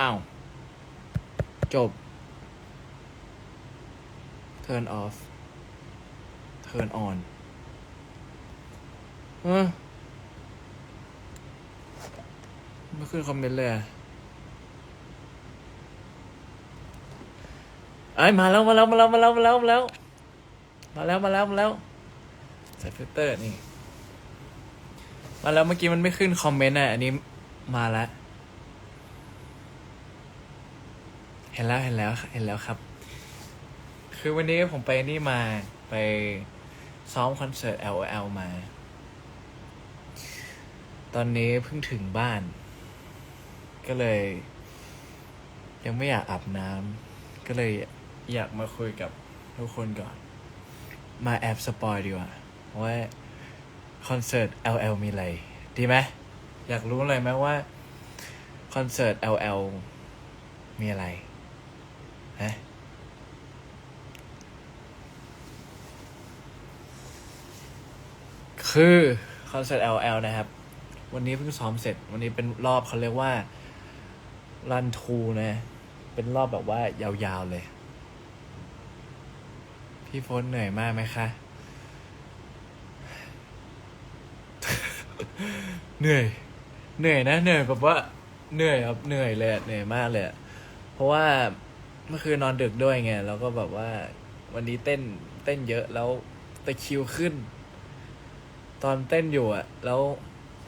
อ้าว จบ turn off turn on เออไม่ขึ้นคอมเมนต์เลยอะไอ้มาแล้วมาแล้วมาแล้วมาแล้วมาแล้วมาแล้วมาแล้วมาแล้วมาแล้วใส่ฟิลเตอร์นี่ มาแล้วเมื่อกี้มันไม่ขึ้นคอมเมนต์อะอันนี้มาแล้ว เห็นแล้วเห็นแล้วเห็นแล้วครับ คือวันนี้ผมไปนี่มาไปซ้อมคอนเสิร์ต LOL มา ตอนนี้เพิ่งถึงบ้าน ก็เลย ยังไม่อยากอาบน้ำก็เลยอยากมาคุยกับทุกคนก่อน มาแอบสปอยดีกว่าว่าคอนเสิร์ต LL มีอะไร ดีไหมอยากรู้เลยไหมว่า คอนเสิร์ต LL มีอะไร ฮะคือคอนเสิร์ต LL นะครับ วันนี้เพิ่งซ้อมเสร็จ วันนี้เป็นรอบเขาเรียกว่ารันทูนะ เป็นรอบแบบว่ายาวๆเลย พี่โฟนเหนื่อยมากไหมคะ เหนื่อย เหนื่อยนะ เหนื่อยแบบว่า เหนื่อยครับ เหนื่อยเลย เหนื่อยมากเลย เพราะว่า เมื่อคืนนอนดึกด้วยไงแล้วก็แบบว่า วันนี้เต้นเต้นเยอะแล้วตะคิวขึ้น ตอนเต้นอยู่อะแล้ว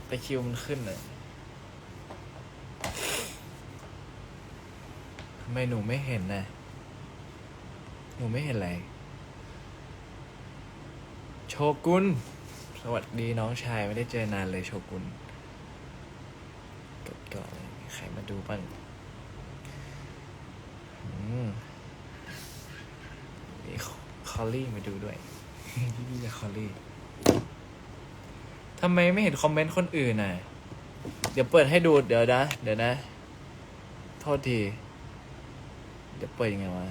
ตะคิวมันขึ้นอะทำไมหนูไม่เห็นนะหนูไม่เห็นอะไร โชกุนสวัสดีน้องชายไม่ได้เจอนานเลยโชกุนกดก่อนเลยใครมาดูบ้าง มีคอลลี่มาดูด้วยพี่พี่จะคอลลี่ทำไมไม่เห็นคอมเมนต์คนอื่นน่ะ เดี๋ยวเปิดให้ดู เดี๋ยวนะ เดี๋ยวนะ โทษที เดี๋ยวเปิดยังไงวะ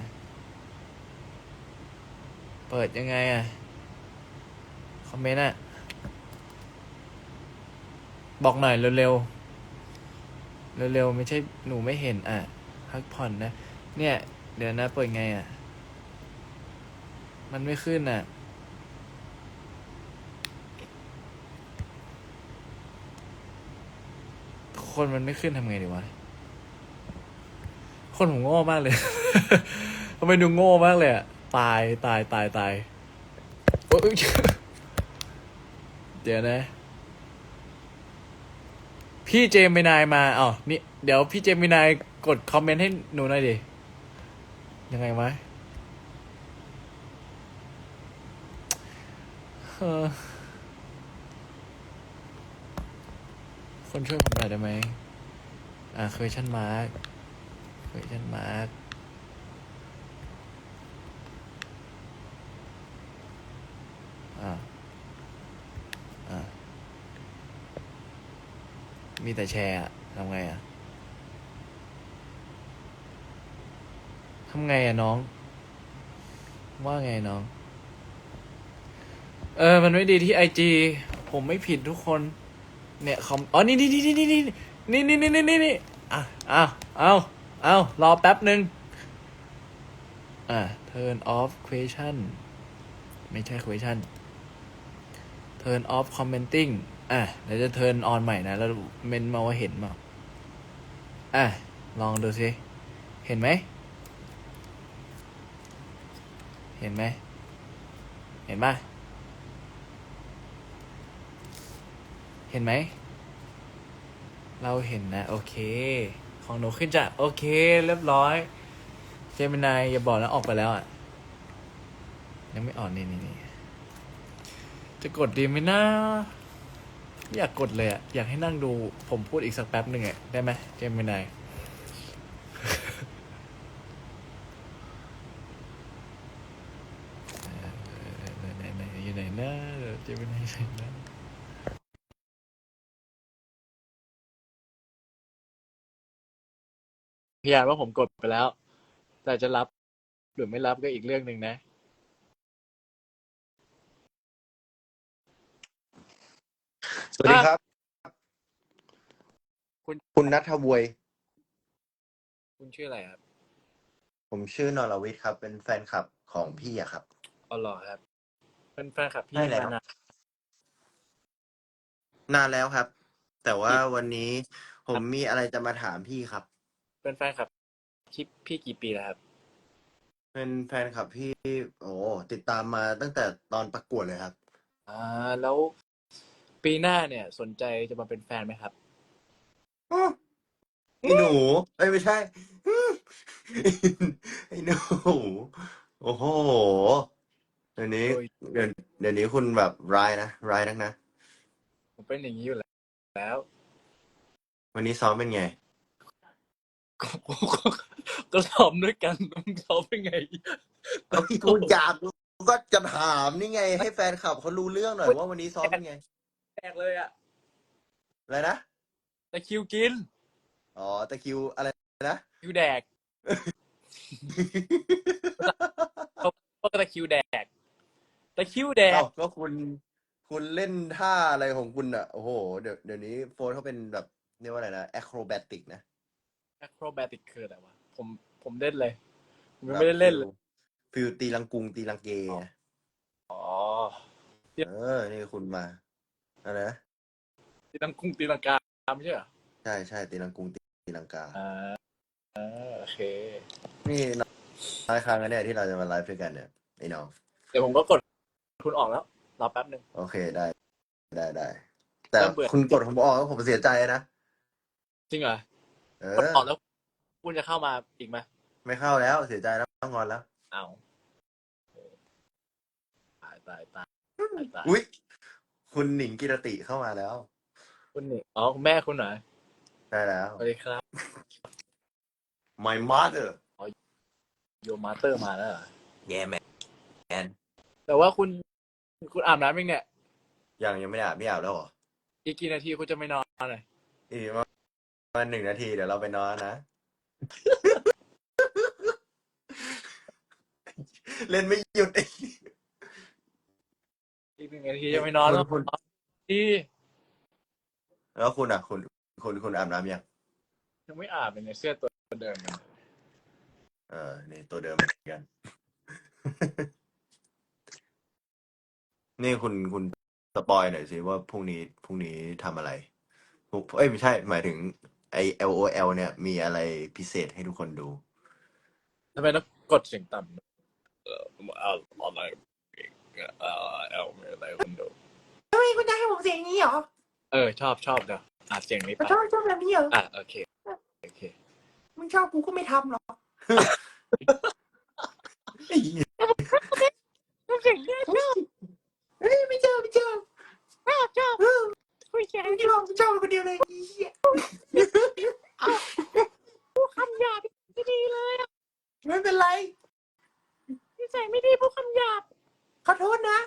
เปิดยังไงอะ คอมเมนต์อะ บอกหน่อยเร็วๆ เร็วๆ ไม่ใช่หนูไม่เห็นอะ พักผ่อนนะ เนี่ย เดี๋ยวนะเปิดไงอะ มันไม่ขึ้นอะ คนมันไม่ขึ้นทำไงดีวะ คนผมโง่มากเลยทำไมดูโง่มากเลยอะ ตายตายตายตายโอ๊ยเดี๋ยวนะ พี่เจมินายมาอ๋อนี่ เดี๋ยวพี่เจมินายกดคอมเมนต์ให้หนูหน่อยดิ ยังไงไหมคนช่วยผมหน่อยได้ไหม อ่าเคยชั่นม mark question mark อ่า อ่า มีแต่แชร์ทำไงอะ ทำไงอะน้อง ว่าไงน้อง เออ มันไม่ดีที่ไอจีผมไม่ผิดทุกคน เนี่ยคอมอ๋อนี่นี่นี่นี่นี่นี่นี่นี่นี่นี่นี่อะอ้าวอ้าวอ้าวรอแป๊บหนึ่งอะ turn off question ไม่ใช่ question turn off commenting อะเดี๋ยวจะ turn on ใหม่นะ แล้วเมนมาว่าเห็นมาอะ ลองดูสิ เห็นไหม เห็นไหม เห็นปะเห็นไหม เราเห็นนะ โอเค ของหนูขึ้นจะโอเค เรียบร้อย เจมินายอย่าบอกนะออกไปแล้วอะ ยังไม่ออกนี่นี่นี่จะกดดีไหมนะไม่อยากกดเลยอะอยากให้นั่งดูผมพูดอีกสักแป๊บหนึ่งอะได้ไหมเจมินาย ไหนไหนอยู่ไหนนะ เจมินายอยู่ไหนนะพี่ยานว่าผมกดไปแล้ว แต่จะรับหรือไม่รับก็อีกเรื่องหนึ่งนะ สวัสดีครับ คุณคุณนัทบวย คุณชื่ออะไรครับผมชื่อนรวิทย์ครับ เป็นแฟนคลับของพี่อะครับ อ๋อเหรอครับ เป็นแฟนคลับพี่ใช่แล้ว มานาน นานแล้วครับ แต่ว่าวันนี้ผมมีอะไรจะมาถามพี่ครับ เป็นแฟนคลับที่พี่กี่ปีแล้วครับ เป็นแฟนคลับพี่ โอ้ติดตามมาตั้งแต่ตอนประกวดเลยครับ อ่า แล้วปีหน้าเนี่ย สนใจจะมาเป็นแฟนไหมครับ อื้อไอ้หนูเอ้ยไม่ใช่อื้อไอ้หนู โอ้โหเดี๋ยวนี้โอ้ยเดี๋ยวเดี๋ยวนี้คุณแบบร้ายนะร้ายนักนะ ผมเป็นอย่างนี้อยู่แล้ววันนี้ซ้อมเป็นไงก็ก็ก็ซ้อมด้วยกันมึงซ้อมเป็นไง ก็กูอยากรู้ก็จะถามนี่ไง ให้แฟนคลับเขารู้เรื่องหน่อยว่าวันนี้ซ้อมเป็นไง แตกเลยอะอะไรนะ ตะคริวกินอ๋อตะคริวอะไรนะคิวแดกก็ตะคริวแดกตะคริวแดก เอ้าก็คุณ คุณเล่นท่าอะไรของคุณอะ โอ้โห เดี๋ยวเดี๋ยวนี้โฟนเขาเป็นแบบเรียกว่าอะไรนะแอคโรแบติกนะ a c r o b a t i c คืออะไรวะ ผมผมเล่นเลย ผมยังไม่ได้เล่นเลยฟิลตีลังกุงตีลังเกไงอ๋อ เออ นี่คุณมาอะไรนะตีลังกุ้งตีลังกาไม่ใช่เหรอ ใช่ใช่ตีลังกุงตีลังกาอ่าอ่าโอเค นี่น้อยครั้งแล้วเนี่ยที่เราจะมาไลฟ์ด้วยกันเนี่ยไอ้น้อง เดี๋ยวผมก็กดคุณออกแล้ว รอแป๊บหนึ่ง โอเคได้ ได้ได้ แต่เริ่มเบื่อ คุณกดผมออกแล้วผมเสียใจนะ จริงเหรอเอกดอออกแล้ว คุณจะเข้ามาอีกไหมไม่เข้าแล้วเสียใจแล้วต้องงอนแล้ว เอาตายตายตายตายตายอุ๊ยคุณหนิงกิรติเข้ามาแล้ว คุณนี่อ๋อคุณแม่คุณเหรอได้แล้ว สวัสดีครับ my mother โยมาสเตอร์มาแล้วเหรอ yeah man แต่ว่าคุณ คุณอาบน้ำยังเนี่ย ยังยังไม่ได้อาบไม่อาบแล้วเหรออีกกี่นาทีคุณจะไม่นอนเลยอีกประมาณหนึ่งนาทีเดี๋ยวเราไปนอนนะ เล่นไม่หยุดอีกอีกหนึ่งนาทีจะไม่นอนแล้วคุณที่แล้วคุณอะ คุณคุณคุณอาบน้ำยังยังไม่อาบเลยเนี่ยเสื้อตัวเดิมกันเออนี่ตัวเดิมเหมือนกัน นี่คุณคุณสปอยหน่อยสิว่าพรุ่งนี้พรุ่งนี้ทำอะไรพรุ่งเอ้ยไม่ใช่ หมายถึงไอ LOL เนี่ย มีอะไรพิเศษให้ทุกคนดูทำไมต้องกดเสียงต่ำเออเอาอะไรเออเอาอะไรคุณดูทำไมคุณจะให้ผมเสียงนี้เหรอเออ ชอบชอบเดี๋ยวอะเสียงนี้ไปชอบชอบแบบนี้เหรออะโอเคโอเค มึงชอบกูก็ไม่ทำหรอกเสียงนี้ชอบ เฮ้ยไม่ชอบไม่ชอบชอบชอบคุยเสียงชอบชอบคนเดียวเลยไอ้เหี้ยพูดคำหยาบไม่ดีเลยอะไม่เป็นไรนิสัยไม่ดีพูดคำหยาบขอโทษนะ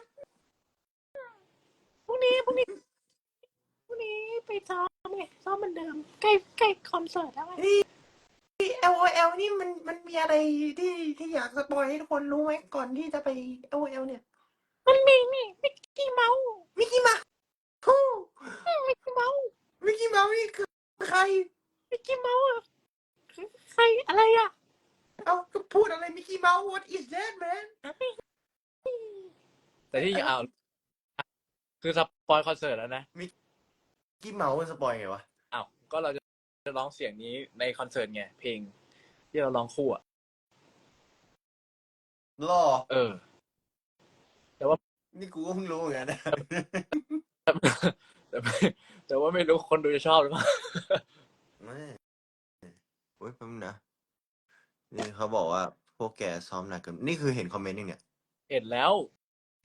พรุ่งนี้พรุ่งนี้พรุ่งนี้ไปซ้อมไงซ้อมเหมือนเดิมใกล้ใกล้คอนเสิร์ตแล้วไง LOL นี่มันมันมีอะไรที่ที่อยากสปอยให้ทุกคนรู้ไหมก่อนที่จะไป LOL เนี่ยมั นมีนี่มิกกี้เมาส์มิกกี้เมาส์มิกกี้เมาส์มิกกี้เมาส์นี่คือใครมิกกี้เมาส์คือใครอะไรอะเอาก็พูดอะไรมิกกี้เมาส์ what is that man แต่ที่เอาคือสปอยคอนเสิร์ตแล้วนะกี้เมาส์มันสปอยไงวะอ้าว ก็เราจะจะร้องเสียงนี้ในคอนเสิร์ตไง เพลง ที่เราร้องคู่อะล่อเออ นี่กูก็เพิ่งรู้เหมือนกันนะแต่ไม่แต่ว่าไม่รู้คนดูจะชอบหรือเปล่าไม่โอ้ยแป๊บนึงนะ นี่เขาบอกว่าพวกแกซ้อมหนักเกิน นี่คือเห็นคอมเมนต์ยังเนี่ย เห็นแล้ว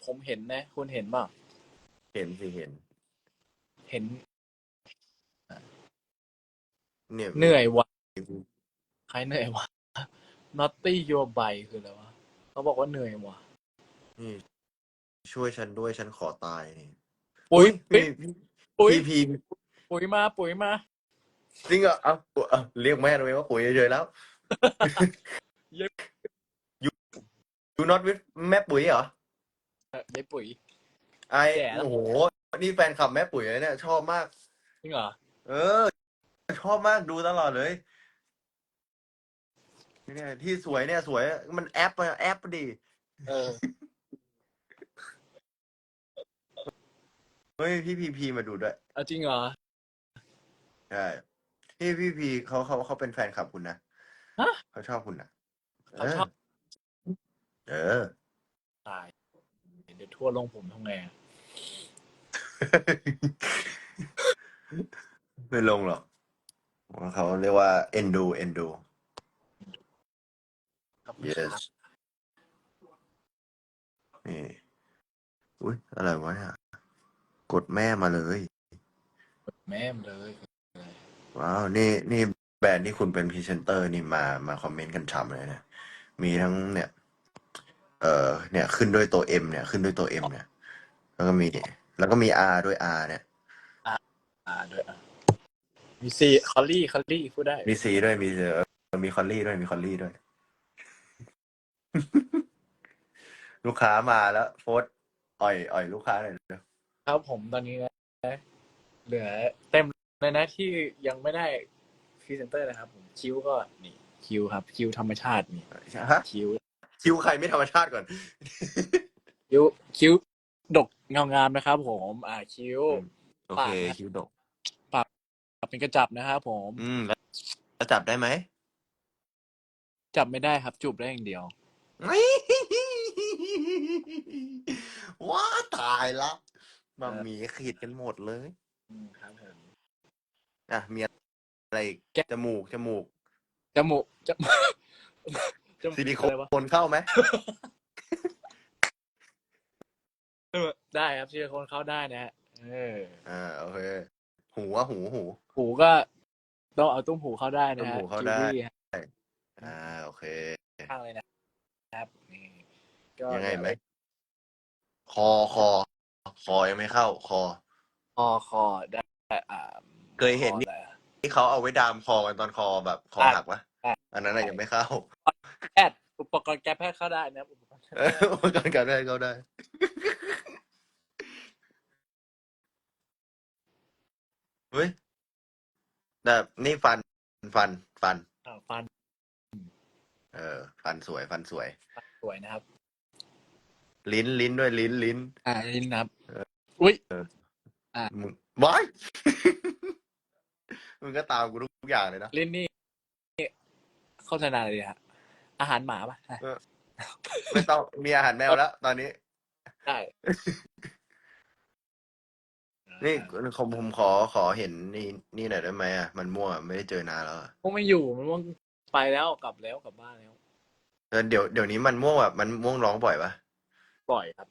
ผมเห็นนะ คุณเห็นเปล่าเห็นสิเห็น เห็นเนี่ยเหนื่อยวะใครเหนื่อยวะ Naughty Your By คืออะไรวะเขาบอกว่าเหนื่อยวะนี่ ช่วยฉันด้วยฉันขอตายนี่ปุ๋ยพี่ปุ๋ยพี่พีปุ๋ยมาปุ๋ยมาจริงเหรอเอาเอาเรียกแม่ทำไมว่าปุ๋ยเฉยๆแล้วเย็บยูน็อตวิแม่ปุ๋ยเหรอ เออได้ปุ๋ย ไอแก่แล้ว โอ้โห นี่แฟนคลับแม่ปุ๋ยเลยเนี่ย ชอบมาก จริงเหรอเออ ชอบมากดูตลอดเลยเนี่ยที่สวยเนี่ยสวย มันแอปอะแอปดิเออ เฮ้ยพี่พีพีมาดูด้วยเอาจริงเหรอใช่พี่พี่พีเขาเขาเขาเป็นแฟนคลับคุณนะฮะเขาชอบคุณนะเขาชอบเออตายเดี๋ยวทั่วลงผมทำไงอะไม่ลงหรอกเขาเรียกว่าเอ็นดูเอ็นดูครับ yes นี่อุ้ยอะไรวะเนี่ย กดแม่มาเลย แม่มเลยว้าว นี่นี่แบรนด์ที่คุณเป็นพรีเซนเตอร์นี่มามาคอมเมนต์กันฉ่ำเลยเนี่ยมีทั้งเนี่ย เอ่อเนี่ย ขึ้นด้วยตัว M เนี่ย ขึ้นด้วยตัว M เนี่ย แล้วก็มีแล้วก็มี R ด้วย R เนี่ยอ่าด้วยอะมีซีคอลลี่คอลลี่พูดได้มี C ด้วยมีเออมีคอลลี่ด้วยมีคอลลี่ด้วย ลูกค้ามาแล้วโฟสอ่อยอ่อยลูกค้าหน่อยเร็ว ครับผมตอนนี้นะเหลือเต็มเลยนะที่ยังไม่ได้พรีเซนเตอร์นะครับ ผมคิ้วก็นี่ คิ้วครับ คิ้วธรรมชาตินี่ฮะคิ้ว คิวใครไม่ธรรมชาติก่อน คิ้ว คิ้วดกเงางามนะครับ ผม อ่าคิ้วอืมโอเค คิวดกเป็นกระจับนะครับผม อืมแล้วแล้วจับได้ไหมจับไม่ได้ครับจูบได้อย่างเดียวว้าตายละ มามีขีดกันหมดเลย อืมครับผมอะมีอะไรอีกแกะจมูกจมูกจมูกจมูกจมูกซิลิโคอะไรวะนเข้าไหมเออได้ครับซิลิโคนเข้าได้นะฮะเอออ่าโอเคหูอะหูหู หูก็ต้องเอาตุ้มหูเข้าได้นะฮะตุ้มหูเข้าได้คิวี่ฮะอ่าโอเค ข้างเลยนะครับนี่ก็ ยังไงไหมคอคอ คอยังไม่เข้า คอ คอคอได้อ่าเคยเห็นนี่ คอได้ที่เขาเอาไว้ดามคอกันตอนคอแบบคออะหักวะอะ อันนั้นอะยังไม่เข้าแพทย์อุปกรณ์แกแพทย์เข้าได้นะครับอุปกรณ์เอออุปกรณ์การได้เข้าได้ เฮ้ยแต่นี่ฟันฟันฟัน อ่าฟันเออ ฟันสวยฟันสวย สวยนะครับ ลิ้นลิ้นด้วยลิ้นลิ้นอ่าลิ้นนะครับ อุ้ยมึงบอยมึงก็ตามกูทุกอย่างเลยนะ ลิ้นนี่โฆษณาอะไรดีฮะ อาหารหมาป่ะไม่ต้องมีอาหารแมวแล้ว ตอนนี้ ได้นี่ผมผมขอขอเห็นนี่นี่หน่อยได้ไหมอะ มันม่วงอะไม่ได้เจอนานแล้วอะพวกไม่อยู่มันว่างไปแล้วกลับแล้วกลับบ้านแล้ว เออเดี๋ยวเดี๋ยวนี้มันม่วงแบบมันม่วงร้องบ่อยปะ ปล่อยครับ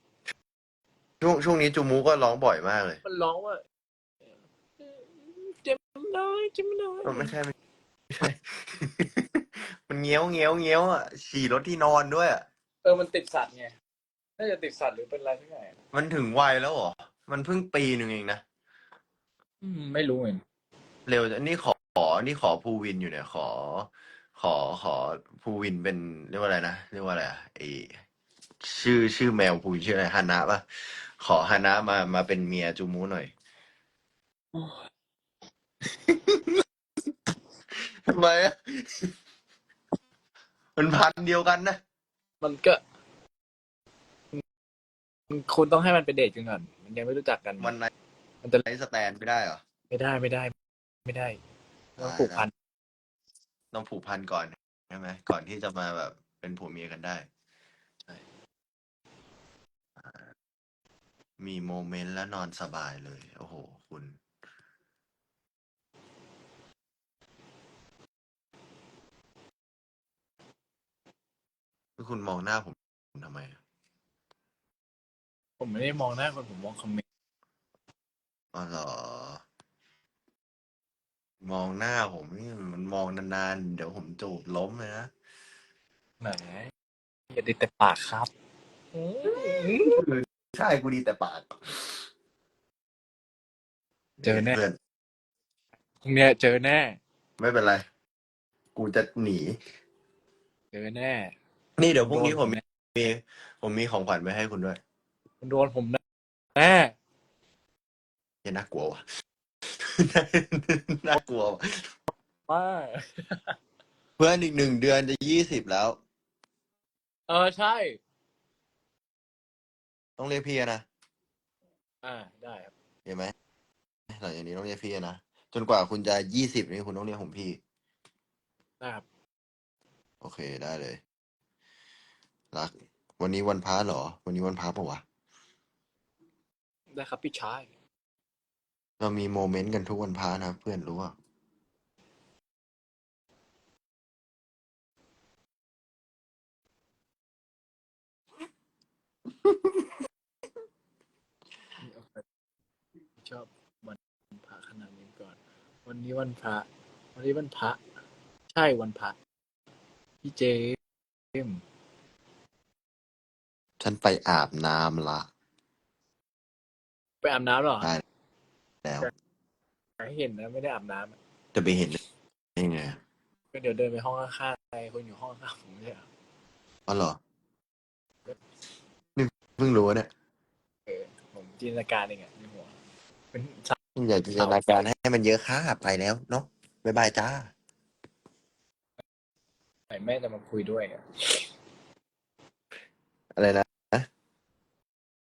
ช่วงช่วงนี้จูมูก็ร้องบ่อยมากเลย มันร้องว่าเจ็บน้อยเจ็บน้อยเออไม่ใช่ไม่ไม่ใช่ มันเงี้ยวเงี้ยวเงี้ยวอะฉี่รถที่นอนด้วยอะเออมันติดสัตว์ไงน่าจะติดสัตว์หรือเป็นอะไรทั้งไงมันถึงวัยแล้วเหรอ มันเพิ่งปีหนึ่งเองนะอืมไม่รู้เหมือนเร็วจังนี่ขอขอนี่ขอภูวินอยู่เนี่ย ขอ ขอขอภูวินเป็นเรียกว่าอะไรนะ เรียกว่าอะไรอะไอ ชื่อชื่อแมวภูวินชื่ออะไรฮานะปะขอฮานะมามาเป็นเมียจูมูหน่อยทำไมอะมันพันธุ์เดียวกันนะมันก็คุณต้องให้มันไปเดทกันก่อน มันยังไม่รู้จักกันวันไหนมันจะไลฟ์สแตนไม่ได้เหรอไม่ได้ไม่ได้ ไม่ได้ต้องผูกพัน ต้องผูกพันก่อนใช่ไหมก่อนที่จะมาแบบเป็นผัวเมียกันได้ ใช่ อ่า มีโมเมนต์แล้วนอนสบายเลย โอ้โห คุณ คุณมองหน้าผมทำไม ผมไม่ได้มองหน้าคนผมมองคอมเมนต์อ๋อเหรอ มองหน้าผมนี่มันมองนานๆ เดี๋ยวผมจูบล้มเลยนะแหมอย่าดีแต่ปากครับ ใช่กูดีแต่ปากเจอแน่ พื่อนพรุ่งเนี้ยเจอแน่ ไม่เป็นไร กูจะหนี เจอแน่ นี่เดี๋ยวพรุ่งนี้โดนผมมีมีผมมีของขวัญไปให้คุณด้วยคุณโดนผมแน่อย่าน่ากลัวว่ะ น่ากลัวว่ะว่าเพื่อนอีกหนึ่งเดือนจะยี่สิบแล้ว เออใช่ ต้องเรียกพี่นะอ่าได้ครับเห็นไหมหลังจากนี้ต้องเรียกพี่นะจนกว่าคุณจะยี่สิบนี่คุณต้องเรียกผมพี่ ได้ครับโอเคได้เลย รัก วันนี้วันพระเหรอ วันนี้วันพระปะวะได้ครับพี่ชายเรามีโมเมนต์กันทุกวันพระนะเพื่อนรู้อะ ชอบวันพระขนาดนี้ก่อน วันนี้วันพระ วันนี้วันพระ ใช่วันพระพี่เจมส์ฉันไปอาบน้ำละไปอาบน้ำเหรอได้แล้วอยากให้เห็นนะไม่ได้อาบน้ำอะจะไปเห็นได้ไงก็เดี๋ยวเดินไปห้องข้างๆใครคนอยู่ห้องข้างๆผมไม่ใช่เหรออ๋อเหรอนี่เพิ่งรู้เนี่ยเออผมจินตนาการเองอะ เป็นอยาจินตนาการให้มันเยอะค่าไปแล้วเนาะบ๊ายบายจ้าสายแม่จะมาคุยด้วยอะอะไรนะ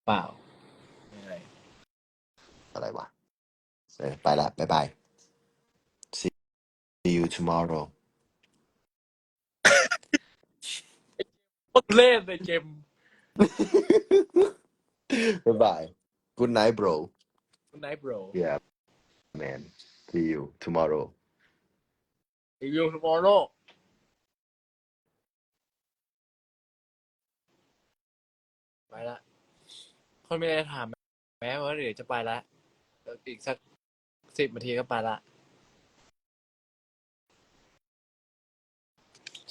เปล่าไม่อะไร อะไรวะเออไปละบ๊ายบาย see you tomorrow โคตรเล่นเลยเจม บ๊ายบาย good night bro คุณไนท์โบร yeah man see you tomorrow ยูทูบอร์โลไปละคนมีอะไรถามไหมแม้ว่าเดี๋ยวจะไปละเดี๋ยวอีกสักสิบนาทีก็ไปละ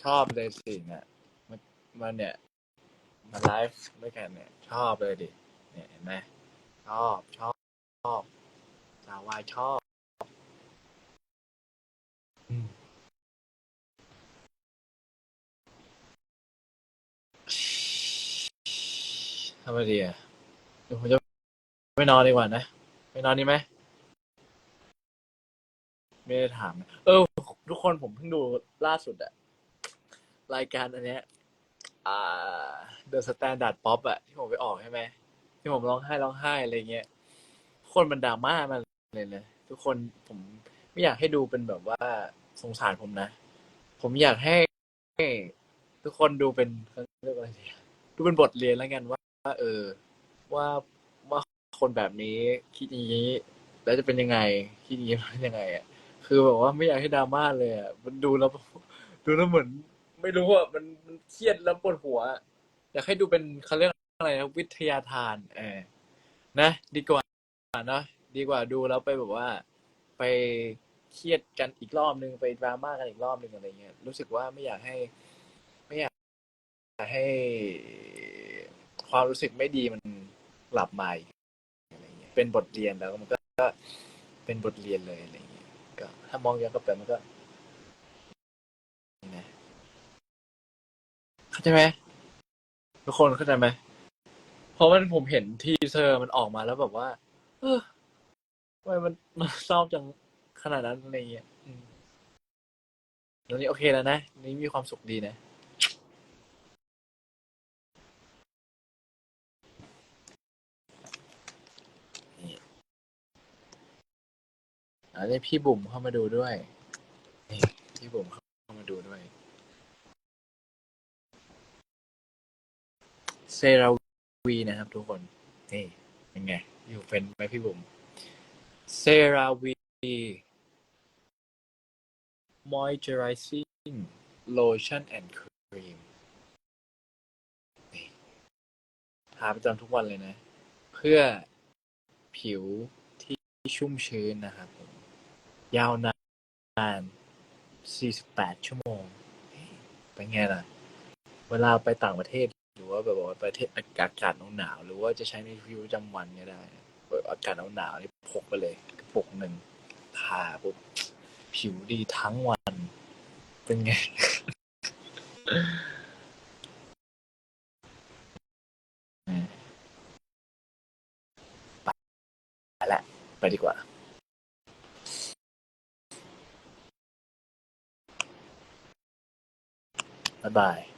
ชอบเลยสิเนี่ยมันมันเนี่ย มาไลฟ์ด้วยกันเนี่ย ชอบเลยดิ เนี่ยเห็นไหมชอบชอบช อบสาววายชอบทำไมดีอะเดี๋ยวผมจะไม่นอนดีกว่านะ ไม่นอนดีไหม ไม่ได้ถามนะเออ ทุกคนผมเพิ่งดูล่าสุดอะรายการอันเนี้ย อ่า The Standard Pop อะที่ผมไปออกใช่ไหม ที่ผมร้องไห้ร้องไห้อะไรเงี้ย คนมันดราม่ามาเลยนะทุกคนผมไม่อยากให้ดูเป็นแบบว่าสงสารผมนะ ผมอยากให้ ทุกคนดูเป็นเขาเรียกว่าอะไรดีดูเป็นบทเรียนแล้วกันว่าว่า เออ ว่าว่าคนแบบนี้คิดอย่างนี้ แล้วจะเป็นยังไงคิดอย่างนี้เป็นยังไงอะคือแบบว่าไม่อยากให้ดราม่าเลยอะมันดูแล้วดูแล้วเหมือน ไม่รู้อะมันมันเครียดแล้วปวดหัว อยากให้ดูเป็นเขาเรียกอะไรนะวิทยาทาน เออนะ ดีกว่า เนอะดีกว่าดูแล้วไปแบบว่า ไปเครียดกันอีกรอบนึงไปดราม่ากันอีกรอบนึงอะไรเงี้ยรู้สึกว่าไม่อยากให้ ไม่อยากให้ความรู้สึกไม่ดีมันกลับมาอีกอะไรเงี้ยเป็นบทเรียนแล้วมันก็เป็นบทเรียนเลยอะไรเงี้ยก็ ถ้ามองย้อนกลับไปมันก็นะเข้าใจไหมทุกคนเข้าใจไหมเพราะมันผมเห็นทีเซอร์มันออกมาแล้วแบบว่า เออทำไมมันมันเศร้าจังขนาดนั้นอะไรเงี้ยอืมตอนนี้โอเคแล้วนะนี่มีความสุขดีนะ อันนี้พี่บุ๋มเข้ามาดูด้วยนี่พี่บุ๋มเข้ามาดูด้วย เซราวีนะครับทุกคน นี่เป็นไง อยู่เป็นไหมพี่บุ๋มเซราวี moisturizing lotion and cream นี่ทาประจำทุกวันเลยนะ เพื่อผิวที่ชุ่มชื้นนะครับผมยาวนาน 48 ชั่วโมง เป็นไงล่ะ เวลาไปต่างประเทศ ว่าแบบว่าประเทศอากาศหนาวๆหรือว่าจะใช้ในชีวิตประจำวันก็ได้อากาศหนาวๆนี่พกไปเลยกระปุกหนึ่งทาปุ๊บผิวดีทั้งวัน เป็นไง ไปละ ไปดีกว่าบ๊ายบาย